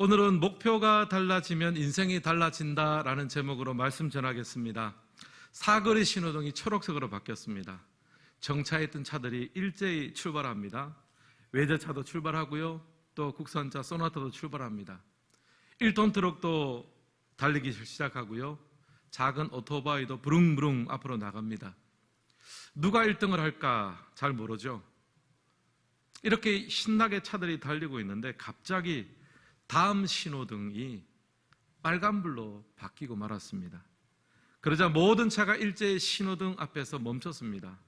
오늘은 목표가 달라지면 인생이 달라진다라는 제목으로 말씀 전하겠습니다. 사거리 신호등이 초록색으로 바뀌었습니다. 정차에 있던 차들이 일제히 출발합니다. 외제차도 출발하고요. 또 국산차 소나타도 출발합니다. 1톤 트럭도 달리기 시작하고요. 작은 오토바이도 부릉부릉 앞으로 나갑니다. 누가 1등을 할까 잘 모르죠. 이렇게 신나게 차들이 달리고 있는데 갑자기 다음 신호등이 빨간불로 바뀌고 말았습니다. 그러자 모든 차가 일제히 신호등 앞에서 멈췄습니다.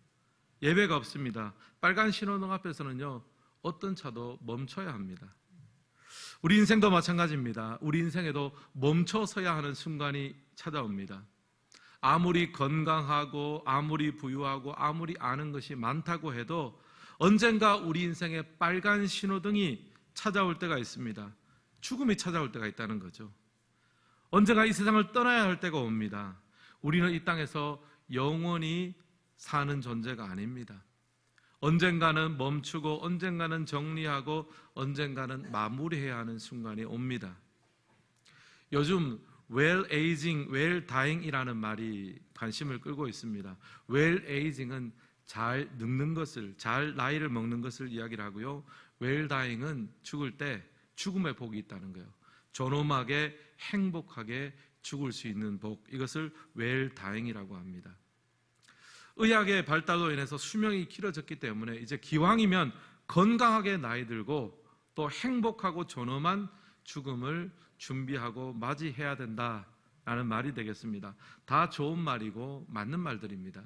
예배가 없습니다. 빨간 신호등 앞에서는요, 어떤 차도 멈춰야 합니다. 우리 인생도 마찬가지입니다. 우리 인생에도 멈춰서야 하는 순간이 찾아옵니다. 아무리 건강하고, 아무리 부유하고, 아무리 아는 것이 많다고 해도 언젠가 우리 인생에 빨간 신호등이 찾아올 때가 있습니다. 죽음이 찾아올 때가 있다는 거죠. 언젠가 이 세상을 떠나야 할 때가 옵니다. 우리는 이 땅에서 영원히 사는 존재가 아닙니다. 언젠가는 멈추고 언젠가는 정리하고 언젠가는 마무리해야 하는 순간이 옵니다. 요즘 well aging, well dying이라는 말이 관심을 끌고 있습니다. well aging은 잘 늙는 것을, 잘 나이를 먹는 것을 이야기를 하고요. well dying은 죽을 때 죽음의 복이 있다는 거예요. 존엄하게 행복하게 죽을 수 있는 복 이것을 well dying이라고 합니다. 의학의 발달로 인해서 수명이 길어졌기 때문에 이제 기왕이면 건강하게 나이 들고 또 행복하고 존엄한 죽음을 준비하고 맞이해야 된다라는 말이 되겠습니다. 다 좋은 말이고 맞는 말들입니다.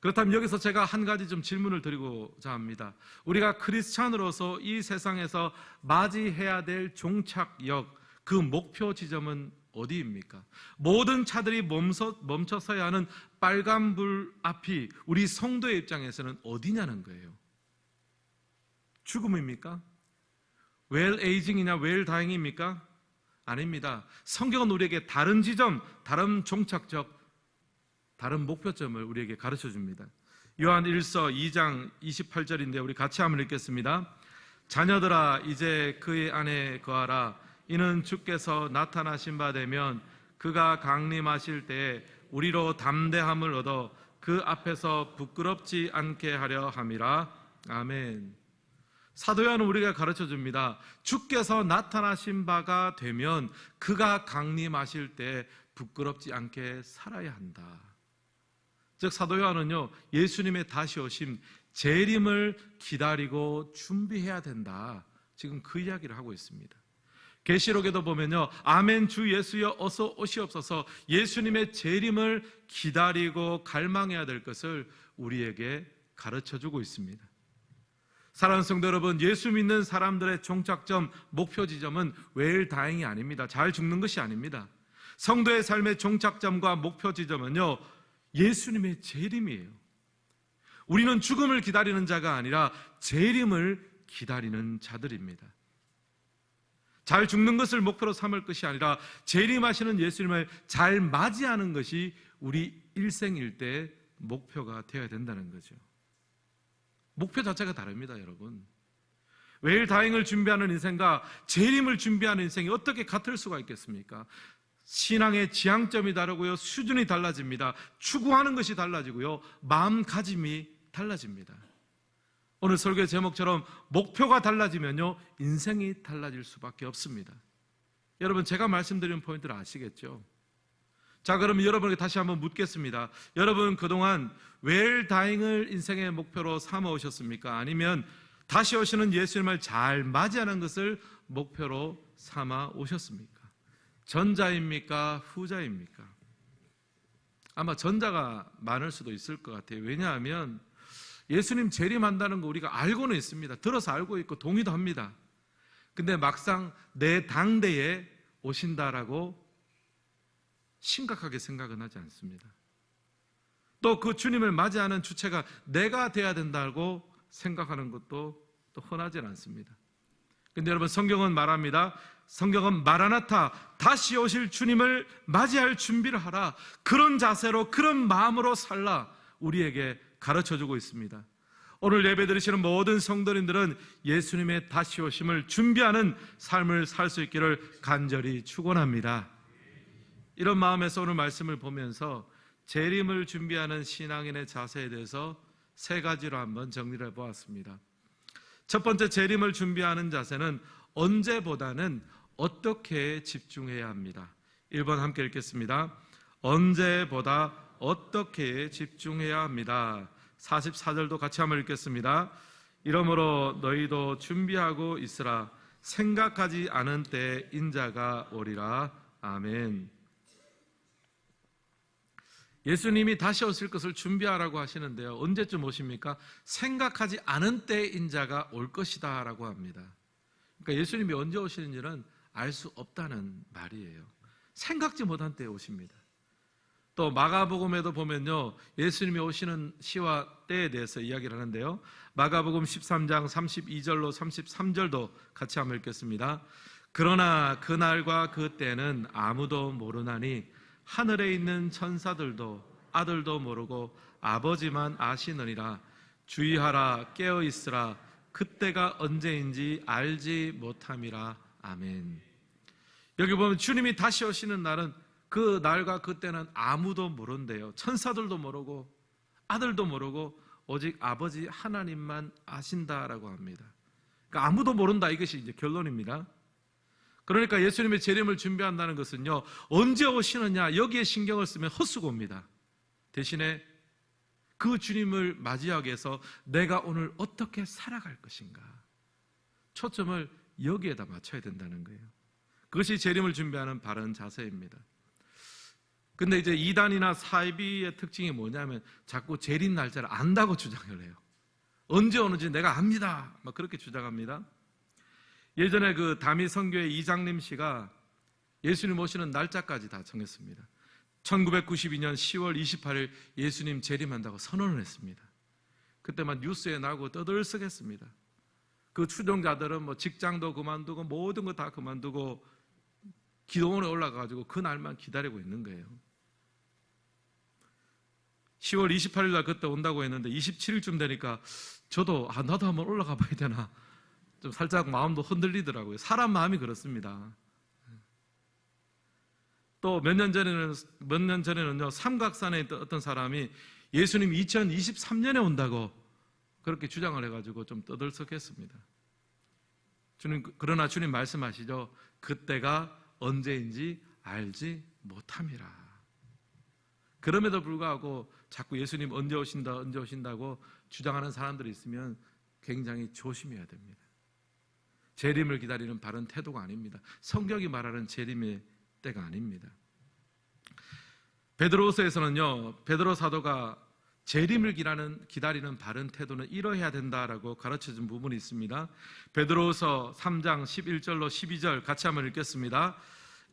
그렇다면 여기서 제가 한 가지 좀 질문을 드리고자 합니다. 우리가 크리스찬으로서 이 세상에서 맞이해야 될 종착역, 그 목표 지점은 어디입니까? 모든 차들이 멈춰, 멈춰서야 하는 빨간불 앞이 우리 성도의 입장에서는 어디냐는 거예요. 죽음입니까? 웰 에이징이냐 웰 다행입니까? 아닙니다. 성경은 우리에게 다른 지점, 다른 종착적, 다른 목표점을 우리에게 가르쳐 줍니다. 요한 1서 2장 28절인데 우리 같이 한번 읽겠습니다. 자녀들아 이제 그의 안에 거하라 이는 주께서 나타나신 바 되면 그가 강림하실 때에 우리로 담대함을 얻어 그 앞에서 부끄럽지 않게 하려 함이라 아멘. 사도 요한은 우리가 가르쳐 줍니다. 주께서 나타나신 바가 되면 그가 강림하실 때 부끄럽지 않게 살아야 한다. 즉 사도 요한은요 예수님의 다시 오심 재림을 기다리고 준비해야 된다. 지금 그 이야기를 하고 있습니다. 계시록에도 보면요 아멘 주 예수여 어서 오시옵소서 예수님의 재림을 기다리고 갈망해야 될 것을 우리에게 가르쳐 주고 있습니다. 사랑하는 성도 여러분, 예수 믿는 사람들의 종착점, 목표 지점은 외일 다행이 아닙니다. 잘 죽는 것이 아닙니다. 성도의 삶의 종착점과 목표 지점은요, 예수님의 재림이에요. 우리는 죽음을 기다리는 자가 아니라 재림을 기다리는 자들입니다. 잘 죽는 것을 목표로 삼을 것이 아니라 재림하시는 예수님을 잘 맞이하는 것이 우리 일생일 때 목표가 되어야 된다는 거죠. 목표 자체가 다릅니다, 여러분. 외일 다행을 준비하는 인생과 재림을 준비하는 인생이 어떻게 같을 수가 있겠습니까? 신앙의 지향점이 다르고요, 수준이 달라집니다. 추구하는 것이 달라지고요, 마음가짐이 달라집니다. 오늘 설교의 제목처럼 목표가 달라지면요, 인생이 달라질 수밖에 없습니다. 여러분, 제가 말씀드린 포인트를 아시겠죠? 자, 그러면 여러분에게 다시 한번 묻겠습니다. 여러분, 그동안 웰 다잉을 인생의 목표로 삼아 오셨습니까? 아니면 다시 오시는 예수님을 잘 맞이하는 것을 목표로 삼아 오셨습니까? 전자입니까? 후자입니까? 아마 전자가 많을 수도 있을 것 같아요. 왜냐하면 예수님 재림한다는 거 우리가 알고는 있습니다. 들어서 알고 있고 동의도 합니다. 근데 막상 내 당대에 오신다라고 심각하게 생각은 하지 않습니다. 또 그 주님을 맞이하는 주체가 내가 돼야 된다고 생각하는 것도 또 흔하지 않습니다. 근데 여러분 성경은 말합니다. 성경은 마라나타 다시 오실 주님을 맞이할 준비를 하라. 그런 자세로 그런 마음으로 살라 우리에게 가르쳐 주고 있습니다. 오늘 예배 드리시는 모든 성도님들은 예수님의 다시 오심을 준비하는 삶을 살 수 있기를 간절히 축원합니다. 이런 마음에서 오늘 말씀을 보면서 재림을 준비하는 신앙인의 자세에 대해서 세 가지로 한번 정리를 해 보았습니다. 첫 번째 재림을 준비하는 자세는 언제보다는 어떻게 집중해야 합니다. 1번 함께 읽겠습니다. 언제보다 어떻게 집중해야 합니다. 44절도 같이 한번 읽겠습니다. 이러므로 너희도 준비하고 있으라 생각하지 않은 때 인자가 오리라. 아멘. 예수님이 다시 오실 것을 준비하라고 하시는데요. 언제쯤 오십니까? 생각하지 않은 때 인자가 올 것이다 라고 합니다. 그러니까 예수님이 언제 오시는지는 알 수 없다는 말이에요. 생각지 못한 때에 오십니다. 또 마가복음에도 보면요. 예수님이 오시는 시와 때에 대해서 이야기를 하는데요. 마가복음 13장 32절로 33절도 같이 한번 읽겠습니다. 그러나 그날과 그 때는 아무도 모르나니 하늘에 있는 천사들도 아들도 모르고 아버지만 아시느니라 주의하라 깨어 있으라 그때가 언제인지 알지 못함이라 아멘. 여기 보면 주님이 다시 오시는 날은 그 날과 그때는 아무도 모른대요. 천사들도 모르고 아들도 모르고 오직 아버지 하나님만 아신다라고 합니다. 그러니까 아무도 모른다 이것이 이제 결론입니다. 그러니까 예수님의 재림을 준비한다는 것은요 언제 오시느냐 여기에 신경을 쓰면 헛수고입니다. 대신에 그 주님을 맞이하기 위해서 내가 오늘 어떻게 살아갈 것인가 초점을 여기에다 맞춰야 된다는 거예요. 그것이 재림을 준비하는 바른 자세입니다. 근데 이제 이단이나 사이비의 특징이 뭐냐면 자꾸 재림 날짜를 안다고 주장을 해요. 언제 오는지 내가 압니다. 막 그렇게 주장합니다. 예전에 그 다미 선교의 이장림 씨가 예수님 오시는 날짜까지 다 정했습니다. 1992년 10월 28일 예수님 재림한다고 선언을 했습니다. 그때만 뉴스에 나오고 떠들썩했습니다. 그 추종자들은 뭐 직장도 그만두고 모든 거 다 그만두고 기도원에 올라가가지고 그 날만 기다리고 있는 거예요. 10월 28일 날 그때 온다고 했는데 27일쯤 되니까 저도 아 나도 한번 올라가 봐야 되나 좀 살짝 마음도 흔들리더라고요. 사람 마음이 그렇습니다. 또 몇 년 전에는 몇 년 전에는요 삼각산에 있던 어떤 사람이 예수님 2023년에 온다고 그렇게 주장을 해가지고 좀 떠들썩했습니다. 주님 그러나 주님 말씀하시죠. 그때가 언제인지 알지 못함이라. 그럼에도 불구하고 자꾸 예수님 언제 오신다, 언제 오신다고 주장하는 사람들이 있으면 굉장히 조심해야 됩니다. 재림을 기다리는 바른 태도가 아닙니다. 성경이 말하는 재림의 때가 아닙니다. 베드로서에서는요, 베드로 사도가 재림을 기다리는, 기다리는 바른 태도는 이러해야 된다라고 가르쳐 준 부분이 있습니다. 베드로서 3장 11절로 12절 같이 한번 읽겠습니다.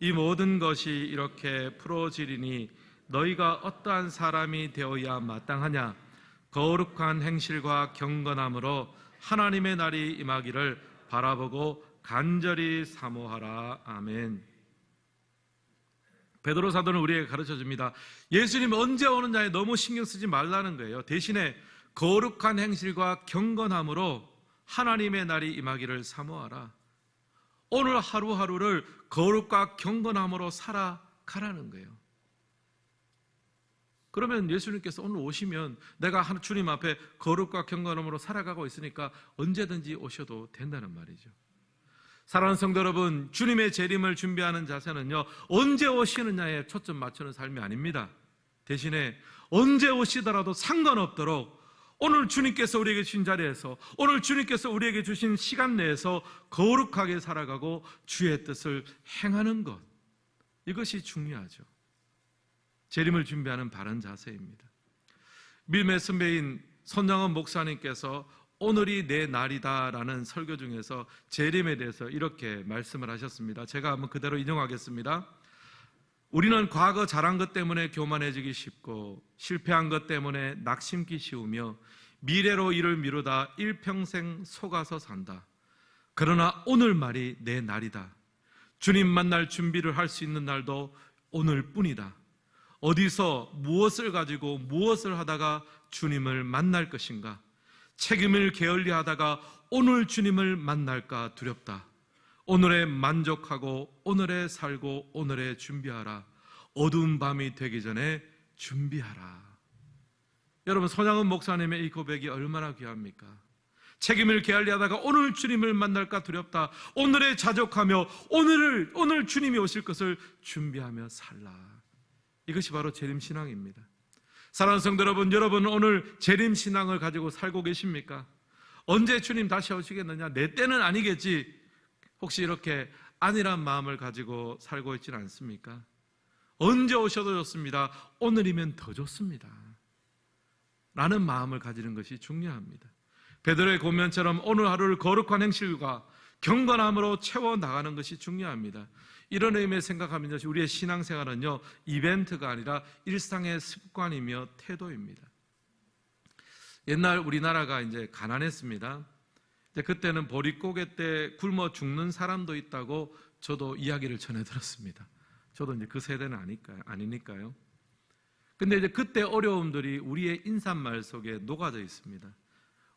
이 모든 것이 이렇게 풀어지리니 너희가 어떠한 사람이 되어야 마땅하냐 거룩한 행실과 경건함으로 하나님의 날이 임하기를 바라보고 간절히 사모하라 아멘. 베드로 사도는 우리에게 가르쳐 줍니다. 예수님 언제 오느냐에 너무 신경 쓰지 말라는 거예요. 대신에 거룩한 행실과 경건함으로 하나님의 날이 임하기를 사모하라. 오늘 하루하루를 거룩과 경건함으로 살아가라는 거예요. 그러면 예수님께서 오늘 오시면 내가 주님 앞에 거룩과 경건함으로 살아가고 있으니까 언제든지 오셔도 된다는 말이죠. 사랑하는 성도 여러분, 주님의 재림을 준비하는 자세는요, 언제 오시느냐에 초점 맞추는 삶이 아닙니다. 대신에 언제 오시더라도 상관없도록 오늘 주님께서 우리에게 주신 자리에서 오늘 주님께서 우리에게 주신 시간 내에서 거룩하게 살아가고 주의 뜻을 행하는 것. 이것이 중요하죠. 재림을 준비하는 바른 자세입니다. 밀매 선배인 손양원 목사님께서 오늘이 내 날이다라는 설교 중에서 재림에 대해서 이렇게 말씀을 하셨습니다. 제가 한번 그대로 인용하겠습니다. 우리는 과거 잘한 것 때문에 교만해지기 쉽고 실패한 것 때문에 낙심기 쉬우며 미래로 일을 미루다 일평생 속아서 산다. 그러나 오늘 말이 내 날이다. 주님 만날 준비를 할 수 있는 날도 오늘뿐이다. 어디서 무엇을 가지고 무엇을 하다가 주님을 만날 것인가? 책임을 게을리하다가 오늘 주님을 만날까 두렵다. 오늘에 만족하고 오늘에 살고 오늘에 준비하라. 어두운 밤이 되기 전에 준비하라. 여러분 손양은 목사님의 이 고백이 얼마나 귀합니까? 책임을 게을리하다가 오늘 주님을 만날까 두렵다. 오늘에 자족하며 오늘을 오늘 주님이 오실 것을 준비하며 살라. 이것이 바로 재림 신앙입니다. 사랑하는 성도 여러분, 여러분 오늘 재림 신앙을 가지고 살고 계십니까? 언제 주님 다시 오시겠느냐? 내 때는 아니겠지. 혹시 이렇게 안일한 마음을 가지고 살고 있지는 않습니까? 언제 오셔도 좋습니다. 오늘이면 더 좋습니다. 라는 마음을 가지는 것이 중요합니다. 베드로의 고면처럼 오늘 하루를 거룩한 행실과 경건함으로 채워 나가는 것이 중요합니다. 이런 의미에 생각하면 우리의 신앙생활은요 이벤트가 아니라 일상의 습관이며 태도입니다. 옛날 우리나라가 이제 가난했습니다. 이제 그때는 보릿고개 때 굶어 죽는 사람도 있다고 저도 이야기를 전해 들었습니다. 저도 이제 그 세대는 아니까요, 아니니까요. 근데 이제 그때 어려움들이 우리의 인사말 속에 녹아져 있습니다.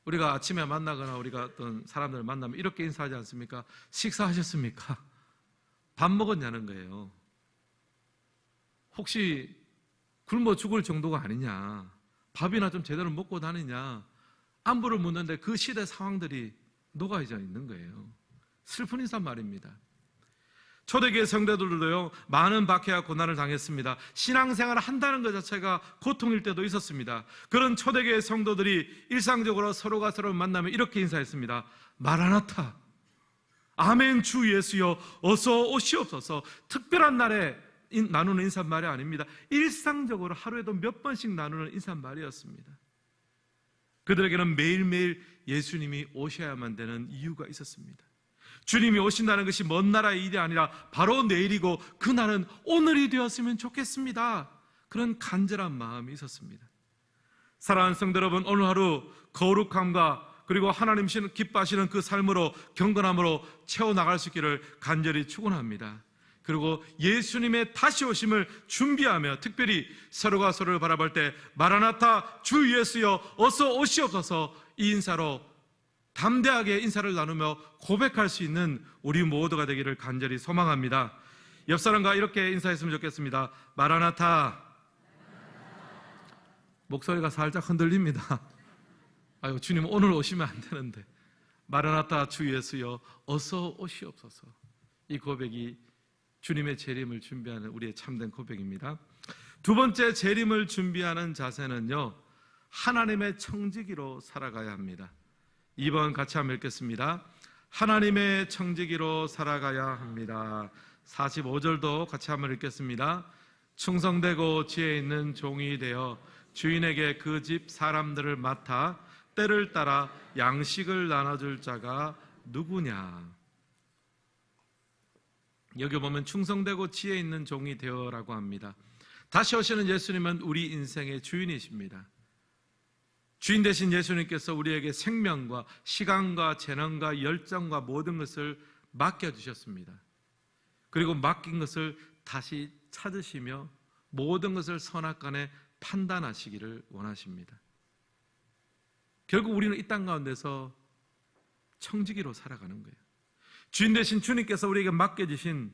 우리가 아침에 만나거나 우리가 어떤 사람들을 만나면 이렇게 인사하지 않습니까? 식사하셨습니까? 밥 먹었냐는 거예요. 혹시 굶어 죽을 정도가 아니냐? 밥이나 좀 제대로 먹고 다니냐? 안부를 묻는데 그 시대 상황들이 녹아져 있는 거예요. 슬픈 인사 말입니다. 초대교회 성도들도요 많은 박해와 고난을 당했습니다. 신앙생활을 한다는 것 자체가 고통일 때도 있었습니다. 그런 초대교회 성도들이 일상적으로 서로가 서로 만나면 이렇게 인사했습니다. 마라나타, 아멘 주 예수여 어서 오시옵소서. 특별한 날에 인- 나누는 인사말이 아닙니다. 일상적으로 하루에도 몇 번씩 나누는 인사말이었습니다. 그들에게는 매일매일 예수님이 오셔야만 되는 이유가 있었습니다. 주님이 오신다는 것이 먼 나라의 일이 아니라 바로 내일이고 그날은 오늘이 되었으면 좋겠습니다. 그런 간절한 마음이 있었습니다. 사랑하는 성도 여러분, 오늘 하루 거룩함과 그리고 하나님 신 기뻐하시는 그 삶으로 경건함으로 채워 나갈 수 있기를 간절히 축원합니다. 그리고 예수님의 다시 오심을 준비하며 특별히 서로가 서로를 바라볼 때 마라나타 주 예수여 어서 오시옵소서 이 인사로 담대하게 인사를 나누며 고백할 수 있는 우리 모두가 되기를 간절히 소망합니다. 옆 사람과 이렇게 인사했으면 좋겠습니다. 마라나타. 목소리가 살짝 흔들립니다. 아유, 주님 오늘 오시면 안 되는데. 마라나타 주 예수여 어서 오시옵소서. 이 고백이 주님의 재림을 준비하는 우리의 참된 고백입니다. 두 번째 재림을 준비하는 자세는요. 하나님의 청지기로 살아가야 합니다. 2번 같이 한번 읽겠습니다. 하나님의 청지기로 살아가야 합니다. 45절도 같이 한번 읽겠습니다. 충성되고 지혜 있는 종이 되어 주인에게 그 집 사람들을 맡아 때를 따라 양식을 나눠줄 자가 누구냐? 여기 보면 충성되고 지혜 있는 종이 되어라고 합니다. 다시 오시는 예수님은 우리 인생의 주인이십니다. 주인 되신 예수님께서 우리에게 생명과 시간과 재능과 열정과 모든 것을 맡겨주셨습니다. 그리고 맡긴 것을 다시 찾으시며 모든 것을 선악간에 판단하시기를 원하십니다. 결국 우리는 이 땅 가운데서 청지기로 살아가는 거예요. 주인 되신 주님께서 우리에게 맡겨주신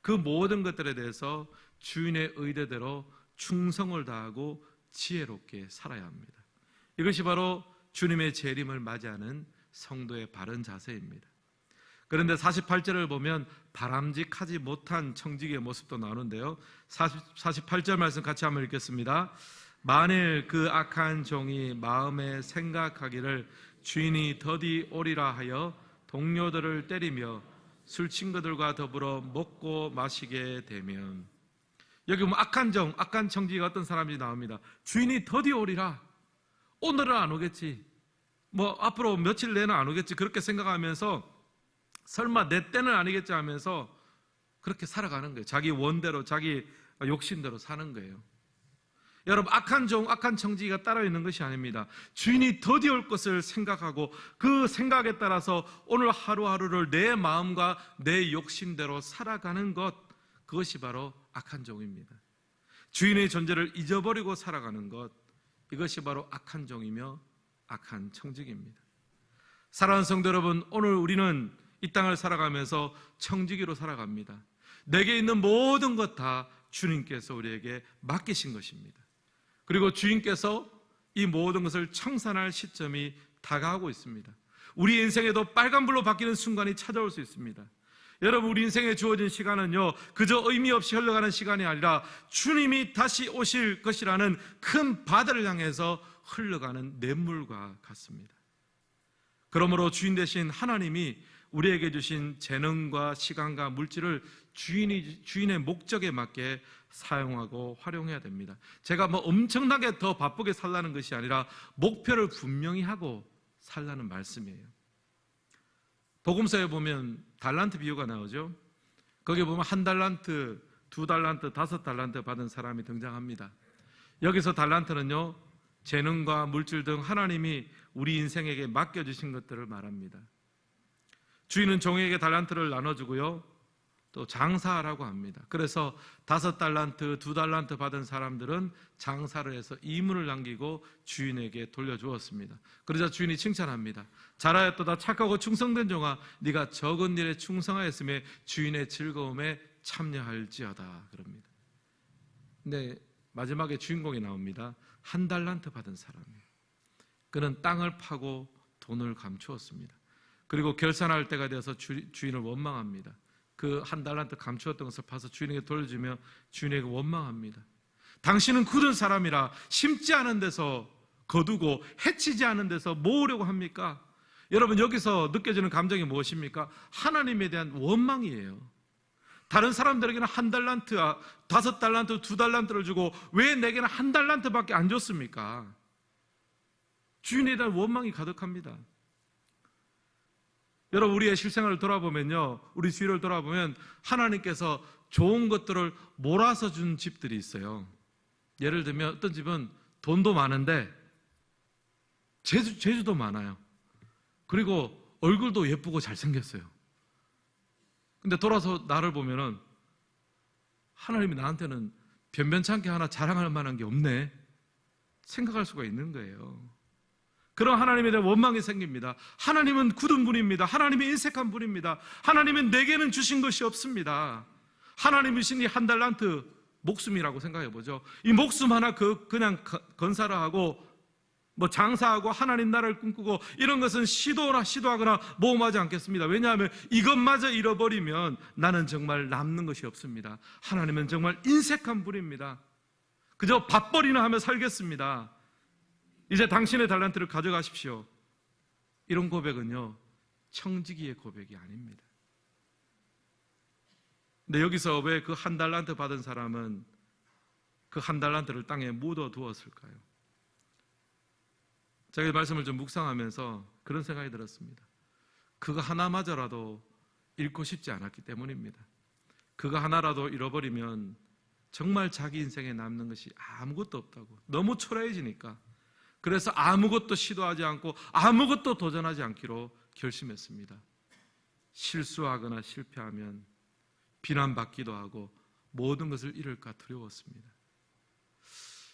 그 모든 것들에 대해서 주인의 의대대로 충성을 다하고 지혜롭게 살아야 합니다. 이것이 바로 주님의 재림을 맞이하는 성도의 바른 자세입니다. 그런데 48절을 보면 바람직하지 못한 청지기의 모습도 나오는데요. 40, 48절 말씀 같이 한번 읽겠습니다. 만일 그 악한 종이 마음에 생각하기를 주인이 더디 오리라 하여 동료들을 때리며 술 친구들과 더불어 먹고 마시게 되면 여기 보면 악한 종, 악한 청지기가 어떤 사람이 나옵니다. 주인이 더디 오리라. 오늘은 안 오겠지. 뭐 앞으로 며칠 내는 안 오겠지. 그렇게 생각하면서 설마 내 때는 아니겠지 하면서 그렇게 살아가는 거예요. 자기 원대로, 자기 욕심대로 사는 거예요. 여러분, 악한 종, 악한 청지기가 따로 있는 것이 아닙니다. 주인이 더디 올 것을 생각하고 그 생각에 따라서 오늘 하루하루를 내 마음과 내 욕심대로 살아가는 것, 그것이 바로 악한 종입니다. 주인의 존재를 잊어버리고 살아가는 것, 이것이 바로 악한 종이며 악한 청지기입니다. 사랑하는 성도 여러분, 오늘 우리는 이 땅을 살아가면서 청지기로 살아갑니다. 내게 있는 모든 것 다 주님께서 우리에게 맡기신 것입니다. 그리고 주인께서 이 모든 것을 청산할 시점이 다가오고 있습니다. 우리 인생에도 빨간불로 바뀌는 순간이 찾아올 수 있습니다. 여러분, 우리 인생에 주어진 시간은요, 그저 의미 없이 흘러가는 시간이 아니라 주님이 다시 오실 것이라는 큰 바다를 향해서 흘러가는 냇물과 같습니다. 그러므로 주인 되신 하나님이 우리에게 주신 재능과 시간과 물질을 주인이, 주인의 목적에 맞게 사용하고 활용해야 됩니다. 제가 뭐 엄청나게 더 바쁘게 살라는 것이 아니라 목표를 분명히 하고 살라는 말씀이에요. 복음서에 보면 달란트 비유가 나오죠. 거기 보면 한 달란트, 두 달란트, 다섯 달란트 받은 사람이 등장합니다. 여기서 달란트는요, 재능과 물질 등 하나님이 우리 인생에게 맡겨주신 것들을 말합니다. 주인은 종에게 달란트를 나눠주고요, 또 장사하라고 합니다. 그래서 다섯 달란트, 두 달란트 받은 사람들은 장사를 해서 이문을 남기고 주인에게 돌려주었습니다. 그러자 주인이 칭찬합니다. 잘하였도다 착하고 충성된 종아, 네가 적은 일에 충성하였음에 주인의 즐거움에 참여할지어다 그럽니다. 근데 마지막에 주인공이 나옵니다. 한 달란트 받은 사람이에요. 그는 땅을 파고 돈을 감추었습니다. 그리고 결산할 때가 되어서 주, 주인을 원망합니다. 그 한 달란트 감추었던 것을 파서 주인에게 돌려주며 주인에게 원망합니다. 당신은 굳은 사람이라 심지 않은 데서 거두고 해치지 않은 데서 모으려고 합니까? 여러분 여기서 느껴지는 감정이 무엇입니까? 하나님에 대한 원망이에요. 다른 사람들에게는 한 달란트, 아, 다섯 달란트, 두 달란트를 주고 왜 내게는 한 달란트밖에 안 줬습니까? 주인에 대한 원망이 가득합니다. 여러분 우리의 실생활을 돌아보면요, 우리 주위를 돌아보면 하나님께서 좋은 것들을 몰아서 준 집들이 있어요. 예를 들면 어떤 집은 돈도 많은데 재주, 재주도 많아요. 그리고 얼굴도 예쁘고 잘생겼어요. 근데 돌아서 나를 보면은 하나님이 나한테는 변변찮게 하나 자랑할 만한 게 없네. 생각할 수가 있는 거예요. 그런 하나님에 대한 원망이 생깁니다. 하나님은 굳은 분입니다. 하나님이 인색한 분입니다. 하나님은 내게는 주신 것이 없습니다. 하나님이 주신 이 한 달란트 목숨이라고 생각해 보죠. 이 목숨 하나 그 그냥 건사를 하고 뭐 장사하고 하나님 나라를 꿈꾸고 이런 것은 시도나 시도하거나 모험하지 않겠습니다. 왜냐하면 이것마저 잃어버리면 나는 정말 남는 것이 없습니다. 하나님은 정말 인색한 분입니다. 그저 밥벌이나 하며 살겠습니다. 이제 당신의 달란트를 가져가십시오. 이런 고백은요, 청지기의 고백이 아닙니다. 근데 여기서 왜 그 한 달란트 받은 사람은 그 한 달란트를 땅에 묻어 두었을까요? 이 말씀을 좀 묵상하면서 그런 생각이 들었습니다. 그거 하나마저라도 잃고 싶지 않았기 때문입니다. 그거 하나라도 잃어버리면 정말 자기 인생에 남는 것이 아무것도 없다고. 너무 초라해지니까. 그래서 아무것도 시도하지 않고 아무것도 도전하지 않기로 결심했습니다. 실수하거나 실패하면 비난받기도 하고 모든 것을 잃을까 두려웠습니다.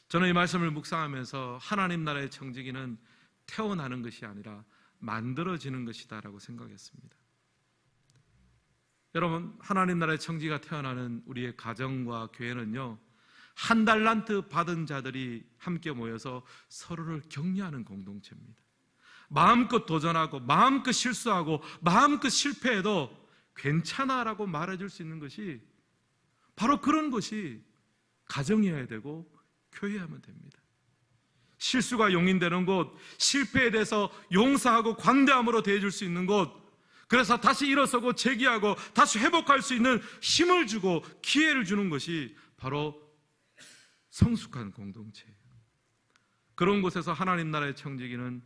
저는 이 말씀을 묵상하면서 하나님 나라의 청지기는 태어나는 것이 아니라 만들어지는 것이다라고 생각했습니다. 여러분, 하나님 나라의 청지가 태어나는 우리의 가정과 교회는요, 한 달란트 받은 자들이 함께 모여서 서로를 격려하는 공동체입니다. 마음껏 도전하고, 마음껏 실수하고, 마음껏 실패해도 괜찮아라고 말해줄 수 있는 것이 바로 그런 것이 가정이어야 되고, 교회하면 됩니다. 실수가 용인되는 곳, 실패에 대해서 용서하고 관대함으로 대해줄 수 있는 곳, 그래서 다시 일어서고 재기하고 다시 회복할 수 있는 힘을 주고 기회를 주는 것이 바로 성숙한 공동체예요. 그런 곳에서 하나님 나라의 청지기는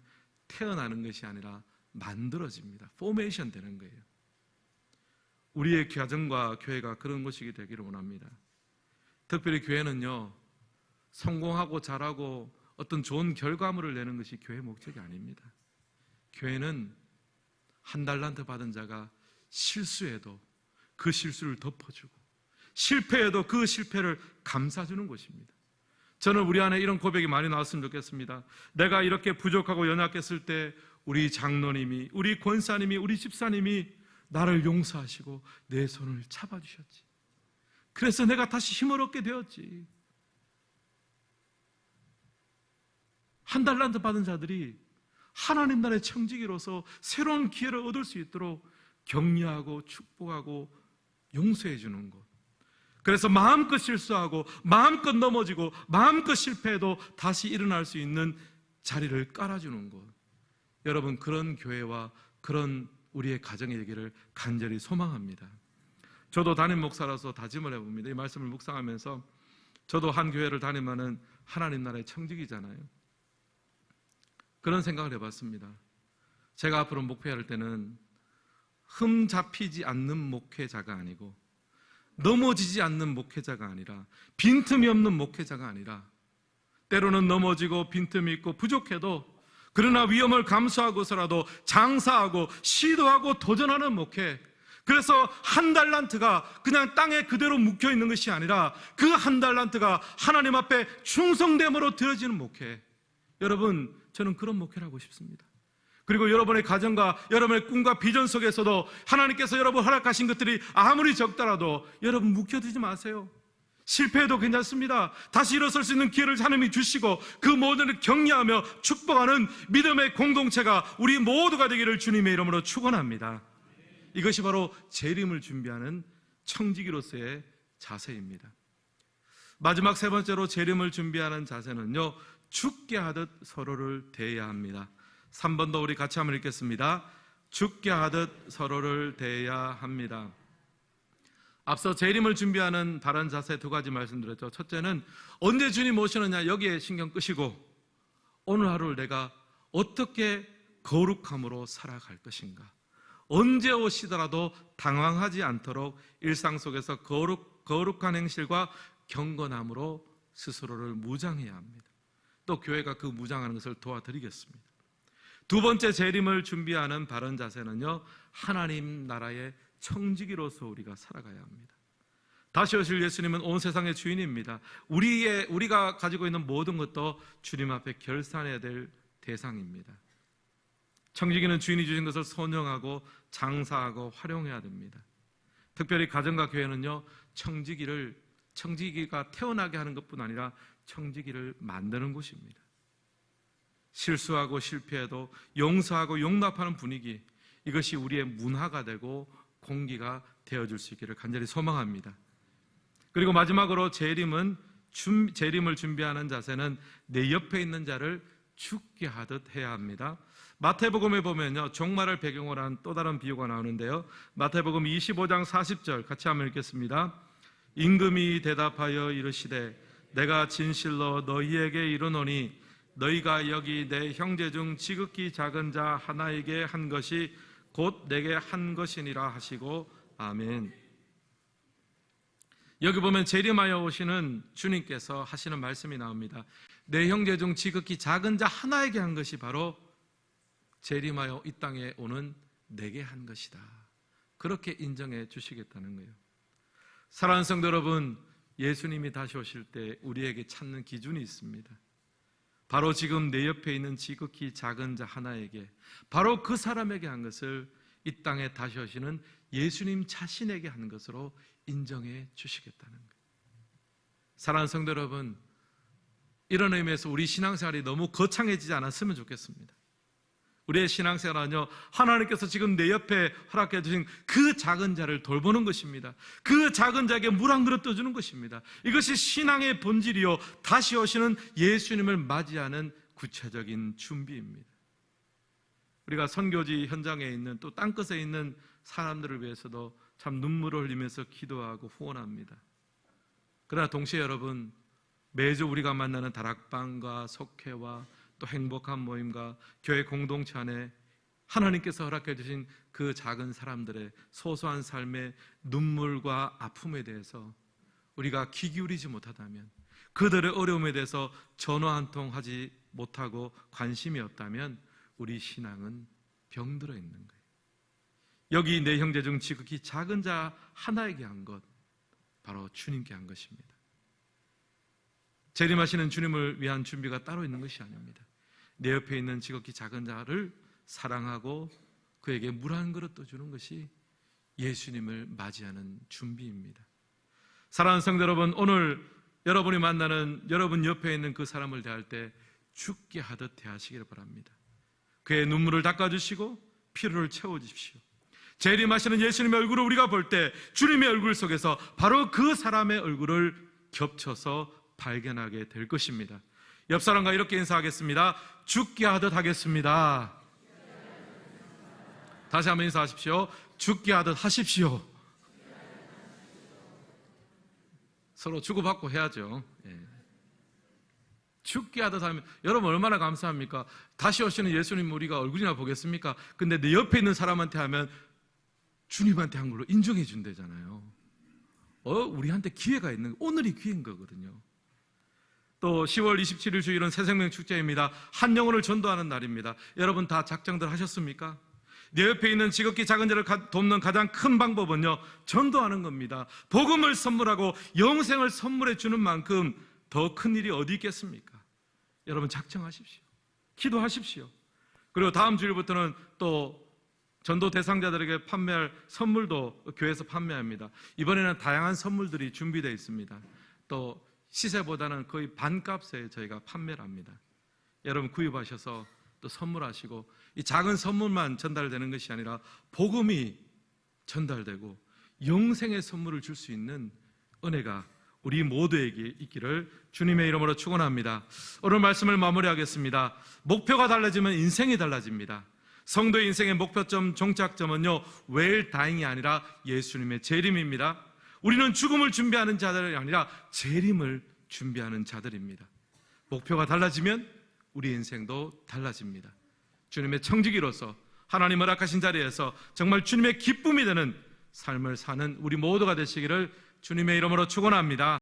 태어나는 것이 아니라 만들어집니다. 포메이션 되는 거예요. 우리의 가정과 교회가 그런 곳이 되기를 원합니다. 특별히 교회는요, 성공하고 잘하고 어떤 좋은 결과물을 내는 것이 교회 목적이 아닙니다. 교회는 한 달란트 받은 자가 실수해도 그 실수를 덮어주고 실패해도 그 실패를 감싸주는 것입니다. 저는 우리 안에 이런 고백이 많이 나왔으면 좋겠습니다. 내가 이렇게 부족하고 연약했을 때 우리 장로님이, 우리 권사님이, 우리 집사님이 나를 용서하시고 내 손을 잡아주셨지. 그래서 내가 다시 힘을 얻게 되었지. 한 달란트 받은 자들이 하나님 나라의 청지기로서 새로운 기회를 얻을 수 있도록 격려하고 축복하고 용서해 주는 것. 그래서 마음껏 실수하고 마음껏 넘어지고 마음껏 실패해도 다시 일어날 수 있는 자리를 깔아주는 것. 여러분 그런 교회와 그런 우리의 가정의 얘기를 간절히 소망합니다. 저도 담임 목사라서 다짐을 해봅니다. 이 말씀을 묵상하면서 저도 한 교회를 다니면은 하나님 나라의 청직이잖아요. 그런 생각을 해봤습니다. 제가 앞으로 목회할 때는 흠 잡히지 않는 목회자가 아니고 넘어지지 않는 목회자가 아니라 빈틈이 없는 목회자가 아니라 때로는 넘어지고 빈틈이 있고 부족해도 그러나 위험을 감수하고서라도 장사하고 시도하고 도전하는 목회. 그래서 한 달란트가 그냥 땅에 그대로 묵혀 있는 것이 아니라 그 한 달란트가 하나님 앞에 충성됨으로 드려지는 목회. 여러분 저는 그런 목회를 하고 싶습니다 그리고 여러분의 가정과 여러분의 꿈과 비전 속에서도 하나님께서 여러분 허락하신 것들이 아무리 적더라도 여러분 묵혀두지 마세요. 실패해도 괜찮습니다. 다시 일어설 수 있는 기회를 하나님이 주시고 그 모든을 격려하며 축복하는 믿음의 공동체가 우리 모두가 되기를 주님의 이름으로 축원합니다. 이것이 바로 재림을 준비하는 청지기로서의 자세입니다. 마지막 세 번째로 재림을 준비하는 자세는요. 죽게 하듯 서로를 대해야 합니다. 3번 더 우리 같이 한번 읽겠습니다. 죽게 하듯 서로를 대해야 합니다. 앞서 재림을 준비하는 다른 자세 두 가지 말씀드렸죠. 첫째는 언제 주님 오시느냐 여기에 신경 끄시고 오늘 하루를 내가 어떻게 거룩함으로 살아갈 것인가. 언제 오시더라도 당황하지 않도록 일상 속에서 거룩, 거룩한 행실과 경건함으로 스스로를 무장해야 합니다. 또 교회가 그 무장하는 것을 도와드리겠습니다. 두 번째 재림을 준비하는 바른 자세는요, 하나님 나라의 청지기로서 우리가 살아가야 합니다. 다시 오실 예수님은 온 세상의 주인입니다. 우리의, 우리가 가지고 있는 모든 것도 주님 앞에 결산해야 될 대상입니다. 청지기는 주인이 주신 것을 선용하고 장사하고 활용해야 됩니다. 특별히 가정과 교회는요, 청지기를, 청지기가 태어나게 하는 것뿐 아니라 청지기를 만드는 곳입니다. 실수하고 실패해도 용서하고 용납하는 분위기 이것이 우리의 문화가 되고 공기가 되어줄 수 있기를 간절히 소망합니다. 그리고 마지막으로 재림은 준, 재림을 준비하는 자세는 내 옆에 있는 자를 죽게 하듯 해야 합니다. 마태복음에 보면요 종말을 배경으로 한 또 다른 비유가 나오는데요 마태복음 25장 40절 같이 한번 읽겠습니다. 임금이 대답하여 이르시되 내가 진실로 너희에게 이르노니 너희가 여기 내 형제 중 지극히 작은 자 하나에게 한 것이 곧 내게 한 것이니라 하시고 아멘. 여기 보면 재림하여 오시는 주님께서 하시는 말씀이 나옵니다. 내 형제 중 지극히 작은 자 하나에게 한 것이 바로 재림하여 이 땅에 오는 내게 한 것이다. 그렇게 인정해 주시겠다는 거예요. 사랑하는 성도 여러분, 예수님이 다시 오실 때 우리에게 찾는 기준이 있습니다. 바로 지금 내 옆에 있는 지극히 작은 자 하나에게 바로 그 사람에게 한 것을 이 땅에 다시 오시는 예수님 자신에게 한 것으로 인정해 주시겠다는 거예요. 사랑하는 성도 여러분, 이런 의미에서 우리 신앙생활이 너무 거창해지지 않았으면 좋겠습니다. 우리의 신앙생활은요, 하나님께서 지금 내 옆에 허락해 주신 그 작은 자를 돌보는 것입니다. 그 작은 자에게 물 한 그릇 떠주는 것입니다. 이것이 신앙의 본질이요, 다시 오시는 예수님을 맞이하는 구체적인 준비입니다. 우리가 선교지 현장에 있는 또 땅끝에 있는 사람들을 위해서도 참 눈물을 흘리면서 기도하고 후원합니다. 그러나 동시에 여러분, 매주 우리가 만나는 다락방과 속회와 또 행복한 모임과 교회 공동체 안에 하나님께서 허락해 주신 그 작은 사람들의 소소한 삶의 눈물과 아픔에 대해서 우리가 귀 기울이지 못하다면 그들의 어려움에 대해서 전화 한 통 하지 못하고 관심이 없다면 우리 신앙은 병들어 있는 거예요. 여기 내 형제 중 지극히 작은 자 하나에게 한 것, 바로 주님께 한 것입니다. 재림하시는 주님을 위한 준비가 따로 있는 것이 아닙니다. 내 옆에 있는 지극히 작은 자를 사랑하고 그에게 물 한 그릇 도 주는 것이 예수님을 맞이하는 준비입니다. 사랑하는 성도 여러분, 오늘 여러분이 만나는 여러분 옆에 있는 그 사람을 대할 때 죽게 하듯 대하시기를 바랍니다. 그의 눈물을 닦아주시고 피로를 채워주십시오. 재림하시는 예수님의 얼굴을 우리가 볼 때 주님의 얼굴 속에서 바로 그 사람의 얼굴을 겹쳐서 발견하게 될 것입니다. 옆 사람과 이렇게 인사하겠습니다. 죽게 하듯 하겠습니다. 다시 한번 인사하십시오. 죽게 하듯 하십시오. 서로 주고받고 해야죠. 예. 죽게 하듯 하면 여러분 얼마나 감사합니까? 다시 오시는 예수님 우리가 얼굴이나 보겠습니까? 근데 내 옆에 있는 사람한테 하면 주님한테 한 걸로 인정해 준대잖아요. 어, 우리한테 기회가 있는 오늘이 기회인 거거든요. 또 10월 27일 주일은 새생명 축제입니다. 한 영혼을 전도하는 날입니다. 여러분 다 작정들 하셨습니까? 내 옆에 있는 지극히 작은 자를 가- 돕는 가장 큰 방법은요, 전도하는 겁니다. 복음을 선물하고 영생을 선물해 주는 만큼 더 큰 일이 어디 있겠습니까? 여러분 작정하십시오. 기도하십시오. 그리고 다음 주일부터는 또 전도 대상자들에게 판매할 선물도 교회에서 판매합니다. 이번에는 다양한 선물들이 준비되어 있습니다. 또 시세보다는 거의 반값에 저희가 판매를 합니다. 여러분 구입하셔서 또 선물하시고 이 작은 선물만 전달되는 것이 아니라 복음이 전달되고 영생의 선물을 줄 수 있는 은혜가 우리 모두에게 있기를 주님의 이름으로 축원합니다. 오늘 말씀을 마무리하겠습니다. 목표가 달라지면 인생이 달라집니다. 성도의 인생의 목표점, 종착점은요, 웰 다잉이 아니라 예수님의 재림입니다. 우리는 죽음을 준비하는 자들이 아니라 재림을 준비하는 자들입니다. 목표가 달라지면 우리 인생도 달라집니다. 주님의 청지기로서 하나님 허락하신 자리에서 정말 주님의 기쁨이 되는 삶을 사는 우리 모두가 되시기를 주님의 이름으로 축원합니다.